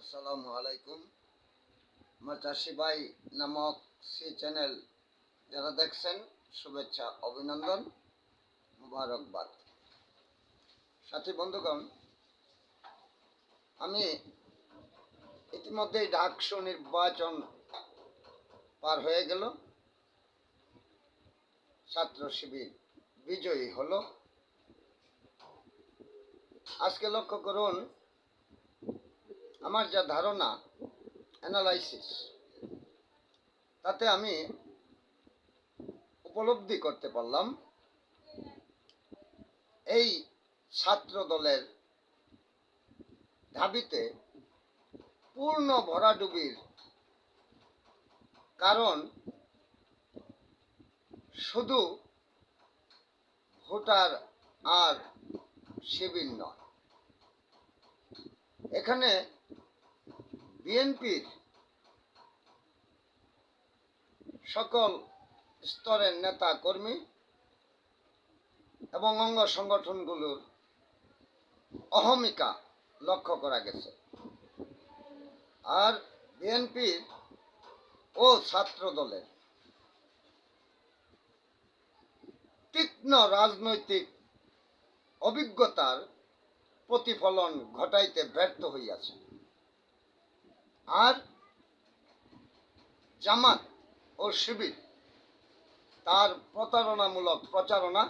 আসসালামু আলাইকুম। আমার চাষি ভাই নামক সি চ্যানেল যারা দেখছেন, শুভেচ্ছা, অভিনন্দন, মুবারকবাদ। সাথী বন্ধুগণ, আমি ইতিমধ্যেই ডাকসু নির্বাচন পার হয়ে গেল। ছাত্র শিবির বিজয়ী হলো। আজকে লক্ষ্য করুন আমার যা ধারণা অ্যানালাইসিস তাতে আমি উপলব্ধি করতে পারলাম, এই ছাত্র দলের ঢাবিতে পূর্ণ ভরাডুবির কারণ শুধু ভোটার আর শিবির নয়। এখানে বিএনপির সকল স্তরের নেতা কর্মী এবং অঙ্গ সংগঠনগুলোর অহমিকা লক্ষ্য করা গেছে। আর বিএনপির ও ছাত্র দলের তীক্ষ্ণ রাজনৈতিক অভিজ্ঞতার প্রতিফলন ঘটাইতে ব্যর্থ হইয়াছে। আর জামাত ও শিবির তার প্রতারণামূলক প্রচারণা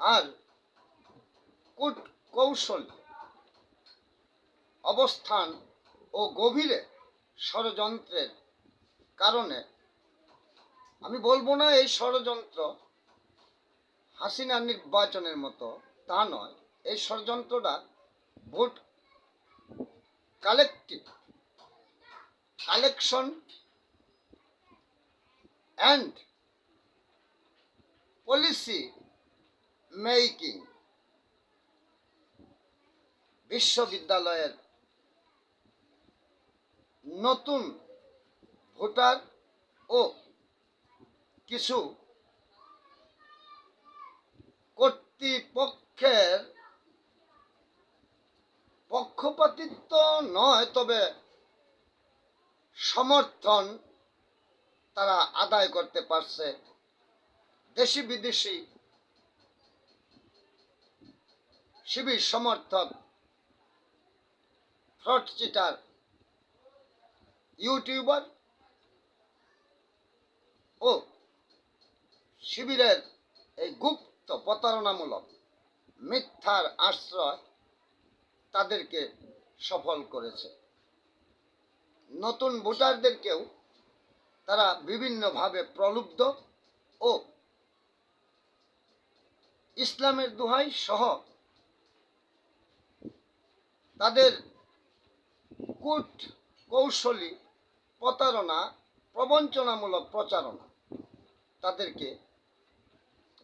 আর কূট কৌশল, অবস্থান ও গভীরে ষড়যন্ত্রের কারণে, আমি বলব না এই ষড়যন্ত্র হাসিনা নির্বাচনের মতো তা নয়। এই ষড়যন্ত্রটা vote collective collection and policy making বিশ্ববিদ্যালয়ের নতুন ভোটার ও কিছু কর্তৃপক্ষের পক্ষপাতিত্ব নয়, তবে সমর্থন তারা আদায় করতে পারছে। দেশি বিদেশি শিবির সমর্থক, ফ্রড চিটার, ইউটিউবার ও শিবিরের এই গুপ্ত প্রতারণামূলক মিথ্যার আশ্রয় তাদেরকে সফল করেছে। নতুন ভোটারদেরকেও তারা বিভিন্নভাবে প্রলুব্ধ ও ইসলামের দোহাই সহ তাদের কূট কৌশলী প্রতারণা, প্রবঞ্চনামূলক প্রচারণা তাদেরকে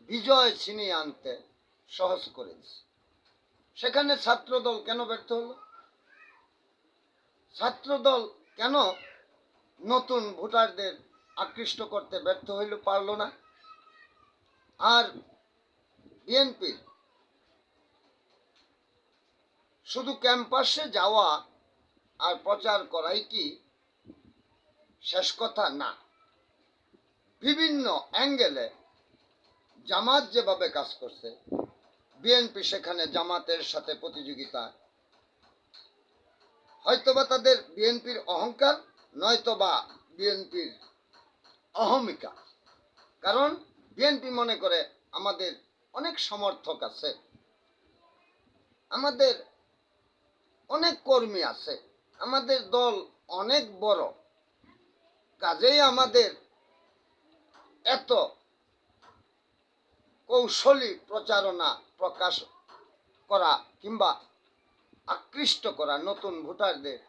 বিজয় ছিনিয়ে আনতে সহজ করে দিচ্ছে সেখানে ছাত্রদল কেন ব্যর্থ হলো? ছাত্রদল কেন নতুন ভোটারদের আকৃষ্ট করতে ব্যর্থ হইল পারল না? আর বিএনপির শুধু ক্যাম্পাসে যাওয়া আর প্রচার করাই কি শেষ কথা? না। বিভিন্ন অ্যাঙ্গেলে জামাত যেভাবে কাজ করছে বিএনপি সেখানে জামাতের সাথে প্রতিযোগিতা। হয়তোবা তাদের বিএনপির অহংকার, নয়তোবা বিএনপির অহমিকা। কারণ বিএনপি মনে করে আমাদের অনেক সমর্থক আছে। আমাদের অনেক কর্মী আছে। আমাদের দল অনেক বড়। কাজেই আমাদের এত কৌশলী প্রচারণা প্রকাশ করা কিংবা আকৃষ্ট করা নতুন ভোটারদের।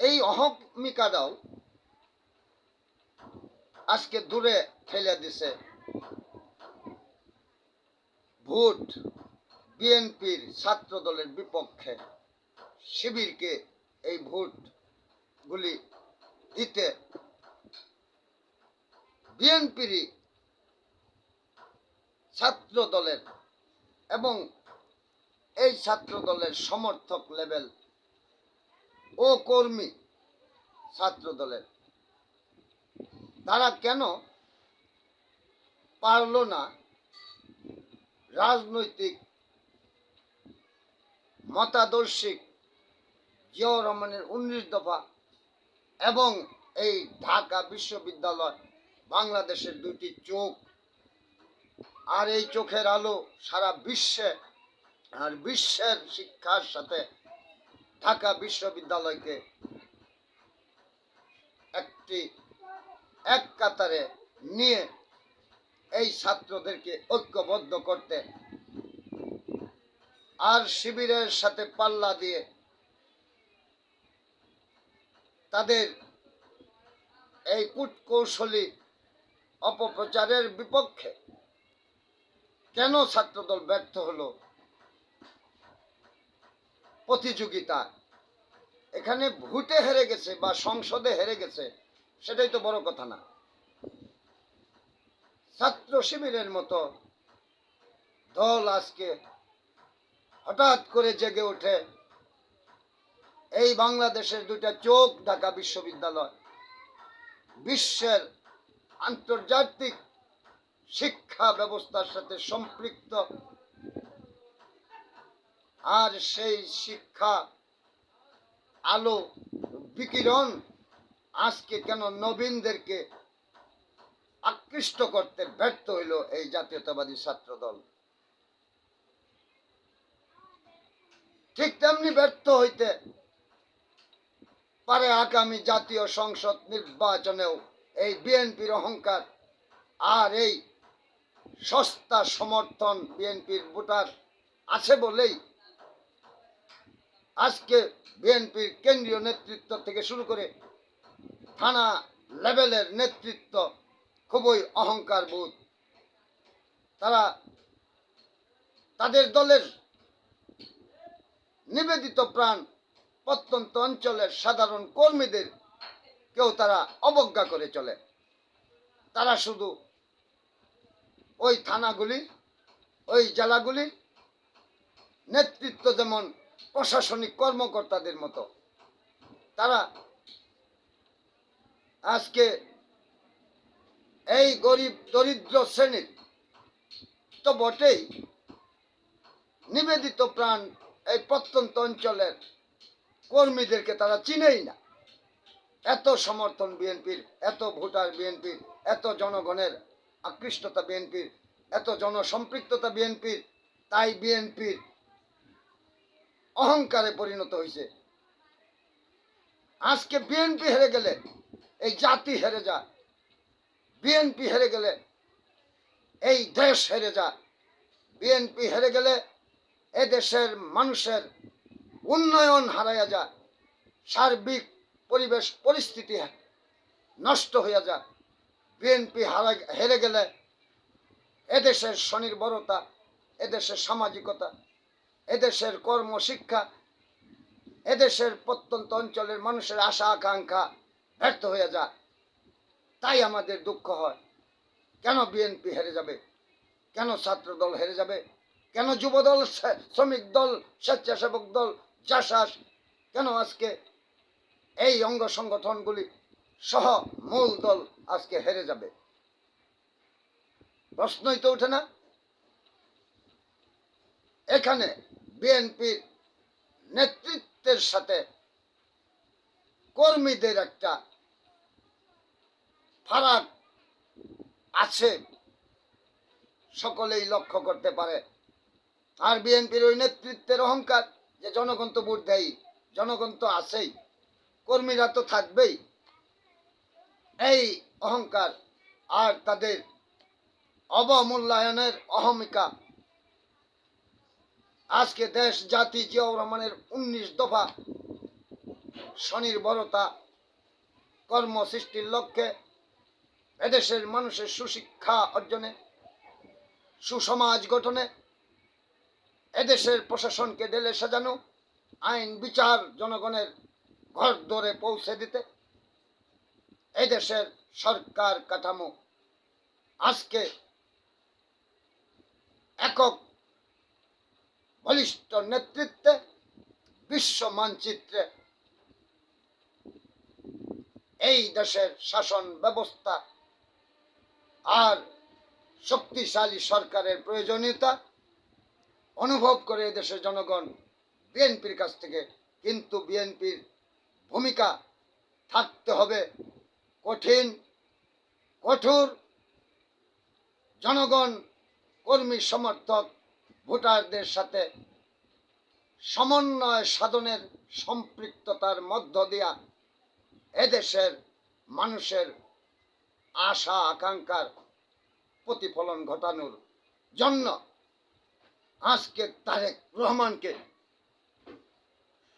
এই অহমিকাটাও আজকে দূরে ফেলে দিছে। ভোট বিএনপির ছাত্র দলের বিপক্ষে শিবিরকে এই ভোটগুলি দিতে বিএনপিরই ছাত্র দলের এবং এই ছাত্র দলের সমর্থক লেভেল ও কর্মী ছাত্র দলের। তারা কেন পারল না রাজনৈতিক, মতাদর্শিক, জিয়াউর রহমানের উনিশ দফা এবং এই ঢাকা বিশ্ববিদ্যালয় বাংলাদেশের দুইটি চোখ। আর এই চোখের আলো সারা বিশ্বে, আর বিশ্বের শিক্ষার সাথে ঢাকা বিশ্ববিদ্যালয়কে একটি, এক কাতারে নিয়ে এই ছাত্রদেরকে ঐক্যবদ্ধ করতে আর শিবিরের সাথে পাল্লা দিয়ে তাদের এই কূটকৌশলী অপপ্রচারের বিপক্ষে। কেন ছাত্রদল ব্যর্থ হলো? প্রতিযোগিতা এখানে ভোটে হেরে গেছে বা সংসদে হেরে গেছে, সেটাই তো বড় কথা না। ছাত্র শিবিরের মতো দল আজকে হঠাৎ করে জেগে ওঠে এই বাংলাদেশের দুইটা চোখ ঢাকা বিশ্ববিদ্যালয়। বিশ্বের আন্তর্জাতিক শিক্ষা ব্যবস্থার সাথে সম্পৃক্ত। আর সেই শিক্ষা আলো বিকিরণ আজকে কেন নবীনদেরকে আকৃষ্ট করতে ব্যর্থ হইল এই জাতীয়তাবাদী ছাত্র দল ঠিক তেমনি ব্যর্থ হইতে পারে আগামী জাতীয় সংসদ নির্বাচনেও এই বিএনপির অহংকার আর এই সস্তা সমর্থন বিএনপির ভোটার আছে বলেই আজকে বিএনপির কেন্দ্রীয় নেতৃত্ব থেকে শুরু করে থানা লেভেলের নেতৃত্ব খুবই অহংকার বোধ। তারা তাদের দলের নিবেদিত প্রাণ প্রত্যন্ত অঞ্চলের সাধারণ কর্মীদের কেউ তারা অবজ্ঞা করে চলে। তারা শুধু ওই থানাগুলি, ওই জেলাগুলির নেতৃত্ব যেমন প্রশাসনিক কর্মকর্তাদের মতো, তারা আজকে এই গরিব দরিদ্র শ্রেণির তো বটেই নিবেদিত প্রাণ এই প্রত্যন্ত অঞ্চলের কর্মীদেরকে তারা চিনেই না। এত সমর্থন বিএনপির, এত ভোটার বিএনপির, এত জনগণের আকৃষ্টতা বিএনপির, এত জনসম্পৃক্ততা বিএনপির, তাই বিএনপির অহংকারে পরিণত হয়েছে আজকে বিএনপি হেরে গেলে, এই জাতি হেরে যায় বিএনপি হেরে গেলে, এই দেশ হেরে যায় বিএনপি হেরে গেলে এ দেশের মানুষের উন্নয়ন হারাইয়া যায় সার্বিক পরিবেশ, পরিস্থিতি নষ্ট হইয়া যায় বিএনপি হারা, হেরে গেলে এদেশের স্বনির্ভরতা, এদেশের সামাজিকতা, এদেশের কর্মশিক্ষা, এদেশের প্রত্যন্ত অঞ্চলের মানুষের আশা, আকাঙ্ক্ষা ব্যর্থ হয়ে যায় তাই আমাদের দুঃখ হয়, কেন বিএনপি হেরে যাবে? কেন ছাত্র দল হেরে যাবে? কেন যুবদল, শ্রমিক দল, স্বেচ্ছাসেবক দল জাসাস কেন আজকে এই অঙ্গ সংগঠনগুলি সহ মূল দল আজকে হেরে যাবে। প্রশ্নই তো ওঠে না। এখানে বিএনপির নেতৃত্বের সাথে কর্মীদের একটা ফারাক আছে। সকলেই লক্ষ্য করতে পারে। আর বিএনপির ওই নেতৃত্বের অহংকার যে জনগণ তো ভোট দেয় জনগণ তো আছেই। কর্মীরা তো থাকবেই। এই অহংকার আর তাদের অবমূল্যায়নের অহমিকা। আজকে দেশ, জাতি, জিয়াউর রহমানের উনিশ দফা স্বনির্ভরতা কর্ম সৃষ্টির লক্ষ্যে এদেশের মানুষের সুশিক্ষা অর্জনে, সুসমাজ গঠনে, এদেশের প্রশাসনকে ঢেলে সাজানো আইন বিচার জনগণের ঘর দরে পৌঁছে দিতে। এদেশের সরকার কাঠামো আজকে একক বলিষ্ঠ নেতৃত্বে বিশ্ব মানচিত্রে এই দেশের শাসন ব্যবস্থা আর শক্তিশালী সরকারের প্রয়োজনীয়তা অনুভব করে দেশের জনগণ বিএনপির কাছ থেকে, কিন্তু বিএনপির ভূমিকা থাকতে হবে কঠিন, কঠোর জনগণ, কর্মী, সমর্থক, ভোটারদের সাথে সমন্বয় সাধনের সম্পৃক্ততার মধ্য দিয়া এদেশের মানুষের আশা, আকাঙ্ক্ষার প্রতিফলন ঘটানোর জন্য আজকে তারেক রহমানকে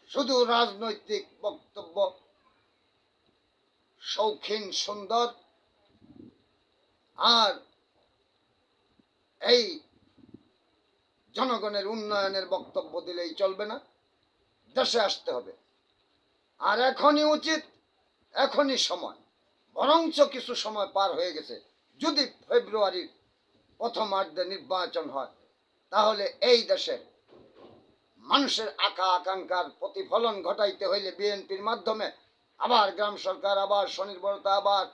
শুধু রাজনৈতিক বক্তব্য। শৌখিন, সুন্দর। আর এই জনগণের উন্নয়নের বক্তব্য দিলেই চলবে না, দেশে আসতে হবে। আর এখনই উচিত, এখনই সময়। বরঞ্চ কিছু সময় পার হয়ে গেছে। যদি ফেব্রুয়ারির প্রথমার্ধে নির্বাচন হয়, তাহলে এই দেশের মানুষের আকা আকাঙ্ক্ষার প্রতিফলন ঘটাইতে হইলে বিএনপির মাধ্যমে আবার গ্রাম সরকার, আবার স্বনির্ভরতা, আবার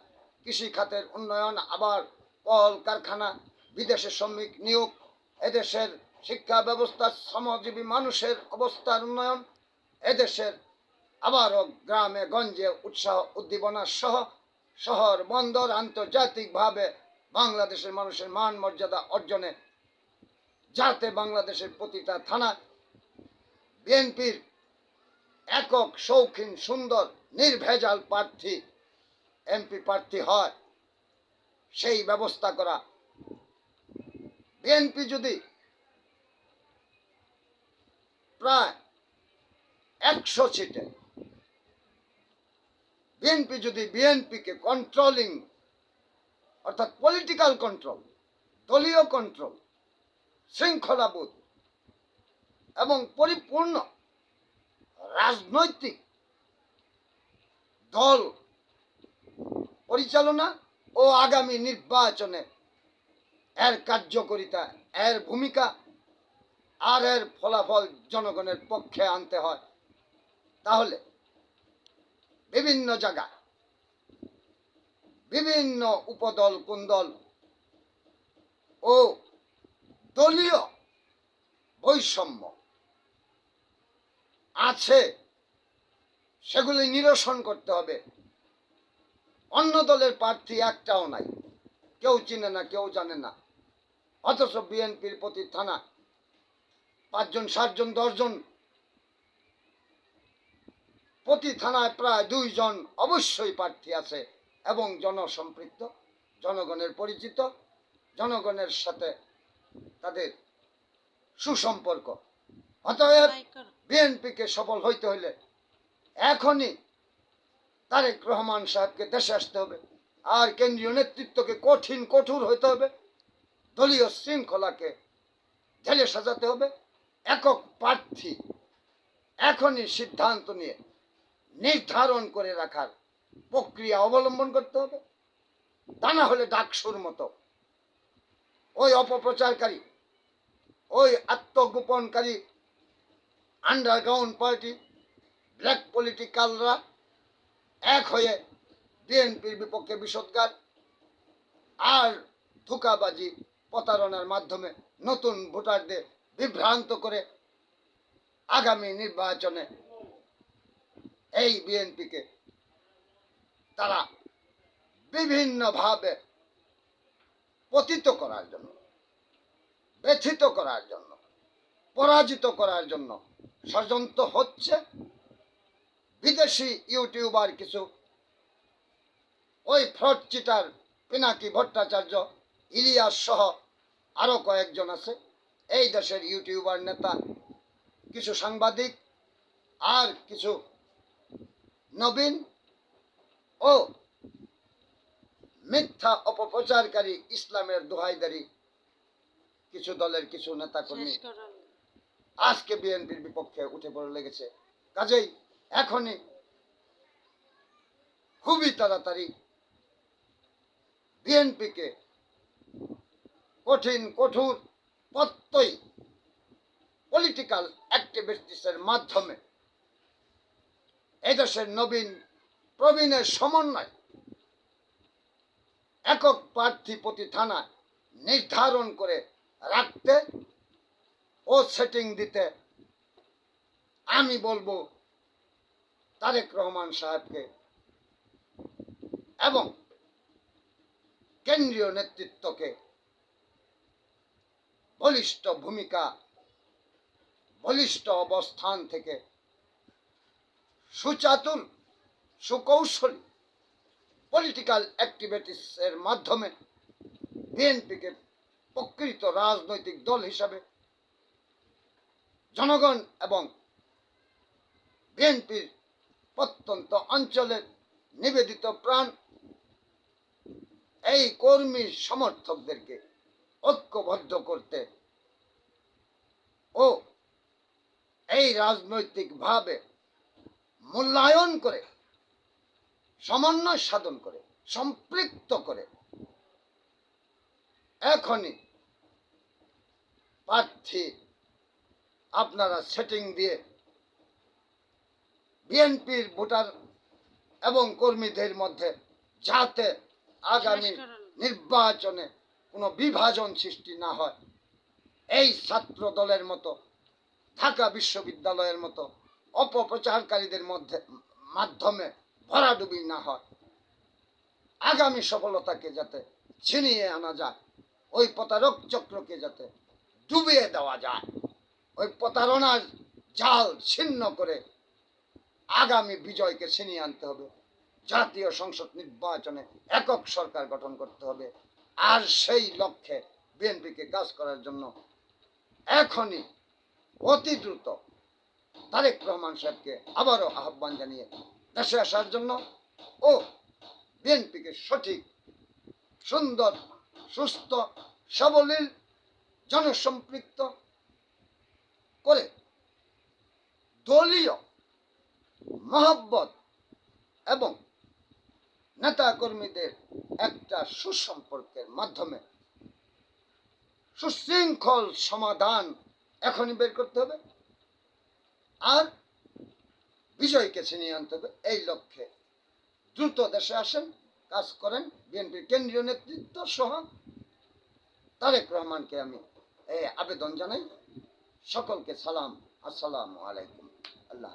কৃষি খাতের উন্নয়ন, আবার কল কারখানা, বিদেশে শ্রমিক নিয়োগ, এদেশের শিক্ষা ব্যবস্থা, শ্রমজীবী মানুষের অবস্থার উন্নয়ন, এদেশের আবারও গ্রামে গঞ্জে উৎসাহ উদ্দীপনা সহ শহর, বন্দর আন্তর্জাতিকভাবে বাংলাদেশের মানুষের মান মর্যাদা অর্জনে যাতে বাংলাদেশের প্রতিটা থানা বিএনপির একক, শৌখিন, সুন্দর, নির্ভেজাল প্রার্থী, এমপি প্রার্থী হয়, সেই ব্যবস্থা করা। বিএনপি যদি প্রায় একশো সিটে, বিএনপি যদি বিএনপিকে কন্ট্রোলিং অর্থাৎ পলিটিক্যাল কন্ট্রোল দলীয় কন্ট্রোল শৃঙ্খলাবোধ এবং পরিপূর্ণ রাজনৈতিক দল পরিচালনা ও আগামী নির্বাচনে এর কার্যকরিতা, এর ভূমিকা আর এর ফলাফল জনগণের পক্ষে আনতে হয়। তাহলে বিভিন্ন জায়গা বিভিন্ন উপদল, কুন্দল ও দলীয় বৈষম্য আছে, সেগুলি নিরসন করতে হবে। অন্য দলের প্রার্থী একটাও নাই। কেউ চিনে না, কেউ জানে না। অথচ বিএনপির প্রতি থানা পাঁচজন, সাতজন, দশজন প্রতি থানায় প্রায় দুইজন অবশ্যই প্রার্থী আছে এবং জনসম্পৃক্ত, জনগণের পরিচিত, জনগণের সাথে তাদের সুসম্পর্ক। অতএব বিএনপিকে সফল হইতে হইলে এখনই তারেক রহমান সাহেবকে দেশে আসতে হবে, আর কেন্দ্রীয় নেতৃত্বকে কঠিন, কঠোর হইতে হবে, দলীয় শৃঙ্খলাকে ঢেলে সাজাতে হবে, একক প্রার্থী এখনই সিদ্ধান্ত নিয়ে নির্ধারণ করে রাখার প্রক্রিয়া অবলম্বন করতে হবে। তা না হলে ডাকসুর মতো ওই অপপ্রচারকারী, ওই আত্মগোপনকারী আন্ডারগ্রাউন্ড পার্টি ব্ল্যাক পলিটিক্যালরা এক হয়ে বিএনপির বিপক্ষে বিষোদ্গার আর ধোকাবাজি প্রতারণার মাধ্যমে নতুন ভোটারদের বিভ্রান্ত করে আগামী নির্বাচনে এই বিএনপিকে তারা বিভিন্নভাবে পতিত করার জন্য, ব্যথিত করার জন্য, পরাজিত করার জন্য ষড়যন্ত্র হচ্ছে। বিদেশি ইউটিউবার কিছু। ওই ফ্রড চিটার পিনাকি ভট্টাচার্য, ইলিয়াস সহ আরও কয়েকজন আছে। এই দেশের ইউটিউবার নেতা, কিছু সাংবাদিক আর কিছু নবীন ও মিথ্যা অপপ্রচারকারী ইসলামের দোহাইদারি কিছু দলের কিছু নেতা কর্মী শেষ করুন আজকে বিএনপির বিপক্ষে উঠে পড়ে লেগেছে। কাজেই এখনই খুবই তাড়াতাড়ি বিএনপিকে কঠিন, কঠোর প্রত্যয় পলিটিক্যাল অ্যাক্টিভিটিসের মাধ্যমে এদেশের নবীন প্রবীণের সমন্বয় একক প্রার্থী প্রতি থানায় নির্ধারণ করে রাখতে ও সেটিং দিতে আমি বলব তারেক রহমান সাহেবকে এবং কেন্দ্রীয় নেতৃত্বকে বলিষ্ঠ ভূমিকা, বলিষ্ঠ অবস্থান থেকে সুচাতুর, সুকৌশলী পলিটিক্যাল অ্যাক্টিভিটিসের মাধ্যমে বিএনপিকে প্রকৃত রাজনৈতিক দল হিসাবে জনগণ এবং বিএনপির প্রত্যন্ত অঞ্চলের নিবেদিত প্রাণ, এই কর্মী সমর্থকদেরকে ঐক্যবদ্ধ করতে ও এই রাজনৈতিকভাবে মূল্যায়ন করে, সমন্বয় সাধন করে, সম্পৃক্ত করে, এখনই প্রার্থী আপনারা সেটিং দিয়ে বিএনপির ভোটার এবং কর্মীদের মধ্যে যাতে আগামী নির্বাচনে কোনো বিভাজন সৃষ্টি না হয় এই ছাত্র দলের মতো ঢাকা বিশ্ববিদ্যালয়ের মতো অপপ্রচারকারীদের মধ্যে মাধ্যমে ভরাডুবি না হয়। আগামী সফলতাকে যাতে ছিনিয়ে আনা যায় ওই প্রতারক চক্রকে যাতে ডুবিয়ে দেওয়া যায়। ওই প্রতারণার জাল ছিন্ন করে আগামী বিজয়কে ছিনিয়ে আনতে হবে। জাতীয় সংসদ নির্বাচনে একক সরকার গঠন করতে হবে। আর সেই লক্ষ্যে বিএনপিকে কাজ করার জন্য এখনই অতি দ্রুত তারেক রহমান সাহেবকে আবারও আহ্বান জানিয়ে দেশে আসার জন্য ও বিএনপিকে সঠিক, সুন্দর, সুস্থ, সাবলীল, জনসম্পৃক্ত করে দলীয় মহব্বত এবং নেতা কর্মীদের একটা সুসম্পর্কের মাধ্যমে সুশৃঙ্খল সমাধান এখনই বের করতে হবে। আর বিজয়কে ছিনিয়ে আনতে হবে। এই লক্ষ্যে দ্রুত দেশে আসেন, কাজ করেন। বিএনপির কেন্দ্রীয় নেতৃত্ব সহ তারেক রহমানকে আমি এই আবেদন জানাই। সকলকে সালাম আসসালামু আলাইকুম আল্লাহ।